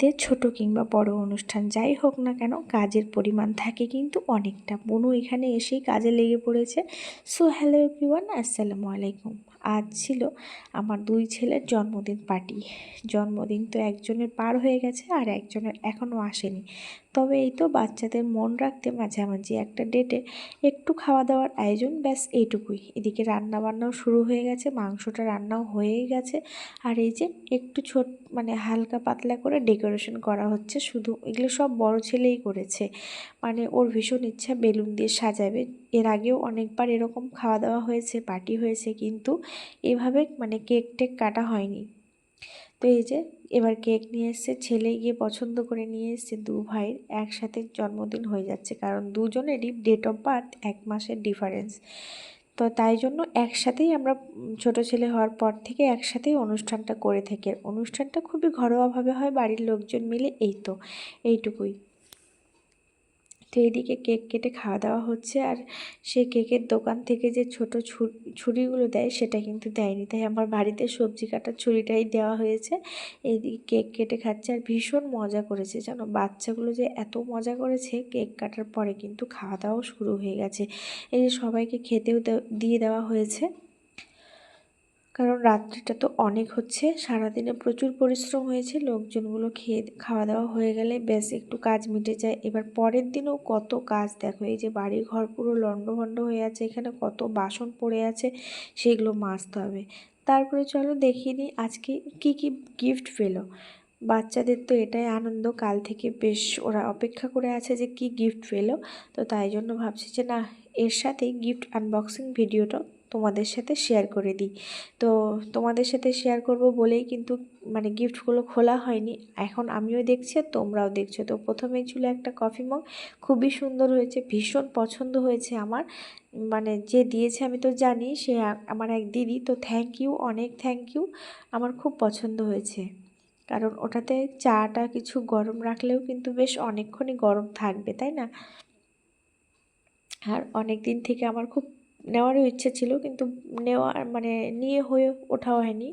বাড়িতে ছোট কিংবা বড় অনুষ্ঠান যাই হোক না কেন, কাজের পরিমাণ থাকে কিন্তু অনেকটা। বনু এখানে এসেই কাজে লেগে পড়েছে। সো হ্যালো এভরিওয়ান, আসসালামু আলাইকুম। আজ ছিল আমার দুই ছেলের জন্মদিন পার্টি। জন্মদিন তো একজনের পার হয়ে গেছে আর একজনের এখনও আসেনি। তবে এই তো বাচ্চাদের মন রাখতে মাঝামাঝি একটা ডেটে একটু খাওয়া দাওয়ার আয়োজন, ব্যাস এইটুকুই। এদিকে রান্না বান্নাও শুরু হয়ে গেছে, মাংসটা রান্নাও হয়েই গেছে। আর এই যে একটু ছোট মানে হালকা পাতলা করে ডেকোরেশন করা হচ্ছে, শুধু এগুলো সব বড় ছেলেই করেছে। মানে ওর ভীষণ ইচ্ছা বেলুন দিয়ে সাজাবে। এর আগেও অনেকবার এরকম খাওয়া দাওয়া হয়েছে পার্টি হয়েছে, কিন্তু এভাবে মানে কেক টেক কাটা হয়নি। তো এই যে এবার কেক নিয়ে এসছে, ছেলে গিয়ে পছন্দ করে নিয়ে এসছে দু ভাইয়ের, একসাথে জন্মদিন হয়ে যাচ্ছে, কারণ দুজনেরই ডেট অফ বার্থ এক মাসের ডিফারেন্স তো তাই জন্য একসাথেই আমরা ছোট ছেলে হওয়ার পর থেকে একসাথেই অনুষ্ঠানটা করে থাকি। অনুষ্ঠানটা খুবই ঘরোয়াভাবে হয়, বাড়ির লোকজন মিলে, এই তো, এইটুকুই। তো এইদিকে কেক কেটে খাওয়া দাওয়া হচ্ছে আর সেই কেকের দোকান থেকে যে ছোট ছুরিগুলো দেয় সেটা কিন্তু দেয়নি। তাই আমার বাড়িতে সবজি কাটার ছুরিটাই দেওয়া হয়েছে। এইদিকে কেক কেটে খাচ্ছে আর ভীষণ মজা করেছে। জানো, বাচ্চাগুলো যে এত মজা করেছে, কেক কাটার পরে কিন্তু খাওয়া দাওয়াও শুরু হয়ে গেছে। এই যে সবাইকে খেতেও দিয়ে দেওয়া হয়েছে। কারণ রাত্রিটা তো অনেক হচ্ছে। সারাদিনে প্রচুর পরিশ্রম হয়েছে, লোকজনগুলো খেয়ে, খাওয়া দাওয়া হয়ে গেলে বেশ একটু কাজ মিটে যায়। এবার পরের দিনেও কত কাজ দেখো, এই যে বাড়ি ঘর পুরো লণ্ডভণ্ড হয়ে আছে, এখানে কত বাসন পড়ে আছে, সেগুলো মাজতে হবে। তারপরে চলো দেখিয়ে নিই আজকে কি কি গিফট পেল। বাচ্চাদের তো এটাই আনন্দ, কাল থেকে বেশ ওরা অপেক্ষা করে আছে যে কি গিফট পেল। তো তাই জন্য ভাবছি যে না, এর সাথে গিফট আনবক্সিং ভিডিওটা তোমাদের সাথে শেয়ার করে দিই। তো তোমাদের সাথে শেয়ার করব বলেই কিন্তু মানে গিফটগুলো খোলা হয়নি। এখন আমিও দেখছি আর তোমরাও দেখছ। তো প্রথমেই ছিল একটা কফি মগ খুবই সুন্দর হয়েছে, ভীষণ পছন্দ হয়েছে আমার। মানে যে দিয়েছে আমি তো জানি, সে আমার এক দিদি। তো থ্যাংক ইউ অনেক থ্যাংক ইউ আমার খুব পছন্দ হয়েছে। কারণ ওটাতে চাটা কিছু গরম রাখলেও কিন্তু বেশ অনেকক্ষণই গরম থাকবে, তাই না? আর অনেক দিন থেকে আমার খুব নেওয়ারও ইচ্ছে ছিল, কিন্তু নেওয়ার মানে নিয়ে হয়ে ওঠা হয়নি,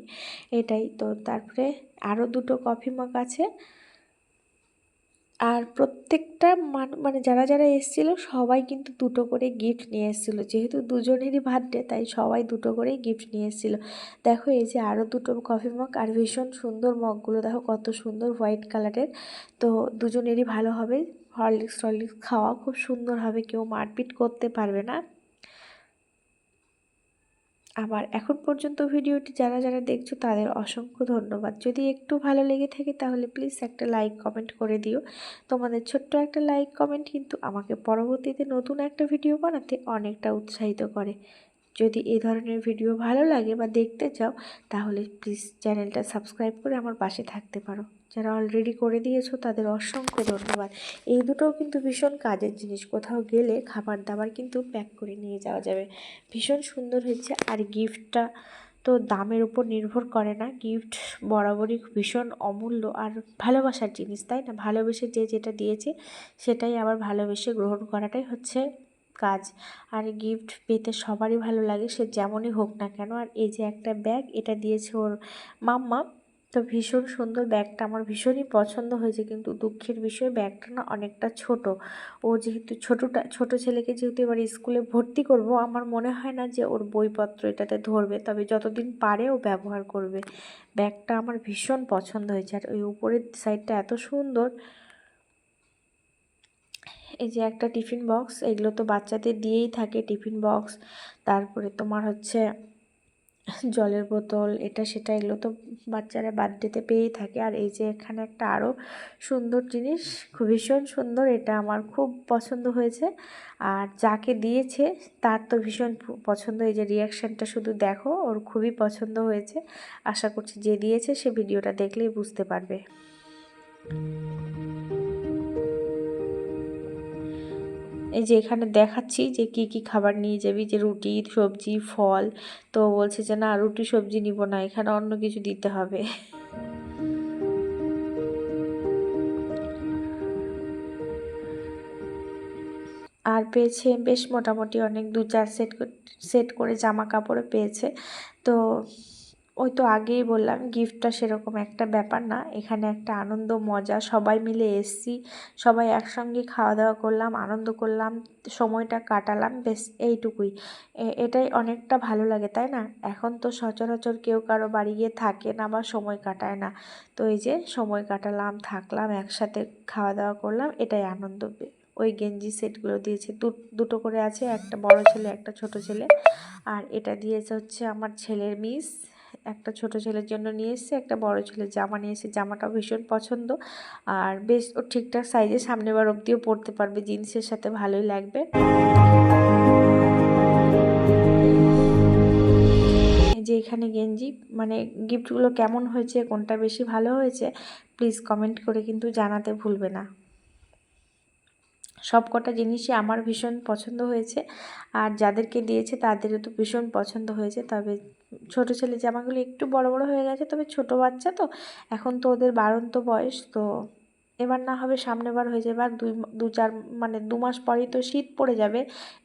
এটাই। তো তারপরে আরও দুটো কফি মগ আছে। আর প্রত্যেকটা মান মানে যারা যারা এসেছিল, সবাই কিন্তু দুটো করে গিফট নিয়ে এসেছিল। যেহেতু দুজনেরই বার্থডে তাই সবাই দুটো করেই গিফট নিয়ে এসেছিল। দেখো, এই যে আরও দুটো কফি মগ, আর ভীষণ সুন্দর মগগুলো। দেখো, কত সুন্দর হোয়াইট কালারের তো দুজনেরই ভালো হবে। হরলিক্স টরলিক্স খাওয়া খুব সুন্দর হবে। কেউ মারপিট করতে পারবে না। আমার এখন পর্যন্ত ভিডিওটি যারা যারা দেখছ তাদের অসংখ্য ধন্যবাদ। যদি একটু ভালো লেগে থাকে তাহলে প্লিজ একটা লাইক কমেন্ট করে দিও। তোমাদের ছোট্ট একটা লাইক কমেন্ট কিন্তু আমাকে পরবর্তীতে নতুন একটা ভিডিও বানাতে অনেকটা উৎসাহিত করে। যদি এই ধরনের ভিডিও ভালো লাগে বা দেখতে চাও, তাহলে প্লিজ চ্যানেলটা সাবস্ক্রাইব করে আমার পাশে থাকতে পারো। যারা অলরেডি করে দিয়েছ, তাদের অসংখ্য ধন্যবাদ। এই দুটোও কিন্তু ভীষণ কাজের জিনিস। কোথাও গেলে খাবার দাবার কিন্তু প্যাক করে নিয়ে যাওয়া যাবে। ভীষণ সুন্দর হয়েছে। আর গিফটটা তো দামের উপর নির্ভর করে না। গিফট বরাবরই ভীষণ অমূল্য আর ভালোবাসার জিনিস, তাই না? ভালোবেসে যে যেটা দিয়েছে, সেটাই আবার ভালোবেসে গ্রহণ করাটাই হচ্ছে কাজ আর গিফট পেতে সবারই ভালো লাগে, সে যেমনই হোক না কেন। আর এই যে একটা ব্যাগ এটা দিয়েছে ওর মাম্মা। তো ভীষণ সুন্দর ব্যাগটা আমার ভীষণই পছন্দ হয়েছে, কিন্তু দুঃখের বিষয় ব্যাগটা না অনেকটা ছোট। ও যেহেতু ছোটোটা, ছোট ছেলেকে যেহেতু এবার স্কুলে ভর্তি করব, আমার মনে হয় না যে ওর বইপত্র এটাতে ধরবে। তবে যতদিন পারে ও ব্যবহার করবে। ব্যাগটা আমার ভীষণ পছন্দ হয়েছে। আর ওই উপরের সাইডটা এত সুন্দর এই যে একটা টিফিন বক্স, এগুলো তো বাচ্চাদের দিয়েই থাকে টিফিন বক্স। তারপরে তোমার হচ্ছে জলের বোতল, এটা সেটা, এগুলো তো বাচ্চারা বার্থডেতে পেয়েই থাকে। আর এই যে এখানে একটা আরও সুন্দর জিনিস খুব ভীষণ সুন্দর, এটা আমার খুব পছন্দ হয়েছে। আর যাকে দিয়েছে, তার তো ভীষণ পছন্দ। এই যে রিয়াকশানটা শুধু দেখো, ওর খুবই পছন্দ হয়েছে। আশা করছি যে দিয়েছে, সে ভিডিওটা দেখলেই বুঝতে পারবে। এই যে এখানে দেখাচ্ছি যে কি কি খাবার নিয়ে যাবি, যে রুটি, সবজি, ফল। তো বলছে যে, না, রুটি, সবজি নিব না, এখানে অন্য কিছু দিতে হবে। আর পেয়েছে বেশ মোটামুটি অনেক, দু চার সেট সেট করে জামা কাপড় পেয়েছে। তো ওই তো আগেই বললাম গিফটটা সেরকম একটা ব্যাপার না। এখানে একটা আনন্দ, মজা, সবাই মিলে এসছি, সবাই একসঙ্গে খাওয়া দাওয়া করলাম, আনন্দ করলাম, সময়টা কাটালাম, বেশ এইটুকুই। এটাই অনেকটা ভালো লাগে, তাই না? এখন তো সচরাচর কেউ কারও বাড়ি গিয়ে থাকে না বা সময় কাটায় না। তো এই যে সময় কাটালাম, থাকলাম, একসাথে খাওয়া দাওয়া করলাম, এটাই আনন্দ। ওই গেঞ্জি সেটগুলো দিয়েছে দুটো করে আছে, একটা বড় ছেলে, একটা ছোট ছেলে। আর এটা দিয়েছে হচ্ছে আমার ছেলের মিস একটা ছোট ছেলের জন্য নিয়ে এসেছে, একটা বড় ছেলের জামা নিয়ে এসেছে। জামাটা ভীষণ পছন্দ। আর বেশ, ও ঠিকঠাক সাইজে সামনে বার অব্দিও পরতে পারবে জিন্সের সাথে ভালোই লাগবে। যে এখানে গেঞ্জি মানে গিফটগুলো কেমন হয়েছে, কোনটা বেশি ভালো হয়েছে প্লিজ কমেন্ট করে কিন্তু জানাতে ভুলবে না। সব কটা জিনিসই আমার ভীষণ পছন্দ হয়েছে। আর যাদেরকে দিয়েছে তাদেরও তো ভীষণ পছন্দ হয়েছে। তবে ছোট ছেলে জামাগুলো একটু বড় বড় হয়ে গেছে, তবে ছোট বাচ্চা তো। এখন তো ওদের বাড়ন্ত বয়স, তো এবার না হবে সামনে বার হয়ে যাবে। আর দুই, দু চার মানে দু মাস পরেই তো শীত পড়ে যাবে।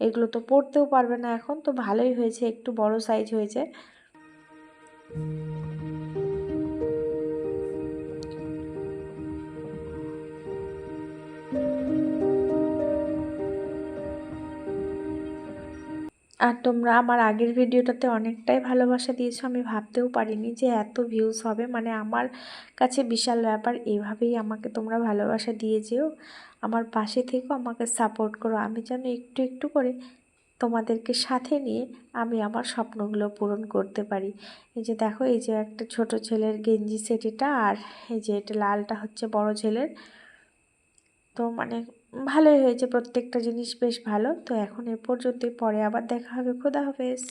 এগুলো তো পরতেও পারবে না এখন, তো ভালোই হয়েছে, একটু বড় সাইজ হয়েছে। আর তোমরা আমার আগের ভিডিওটাতে অনেকটাই ভালোবাসা দিয়েছ, আমি ভাবতেও পারিনি যে এত ভিউজ হবে। মানে আমার কাছে বিশাল ব্যাপার, এভাবেই আমাকে তোমরা ভালোবাসা দিয়ে যেও। আমার পাশে থেকেও আমাকে সাপোর্ট করো। আমি যেন একটু একটু করে তোমাদেরকে সাথে নিয়ে আমি আমার স্বপ্নগুলো পূরণ করতে পারি। এই যে দেখো, এই যে একটা ছোট ছেলের গেঞ্জি সেট এটা, আর এই যে এটা লালটা হচ্ছে বড় ছেলের। তো মানে ভালোই হয়েছে, প্রত্যেকটা জিনিস বেশ ভালো। তো এখন এ পর্যন্তই, পরে আবার দেখা হবে, খোদা হাফেজ।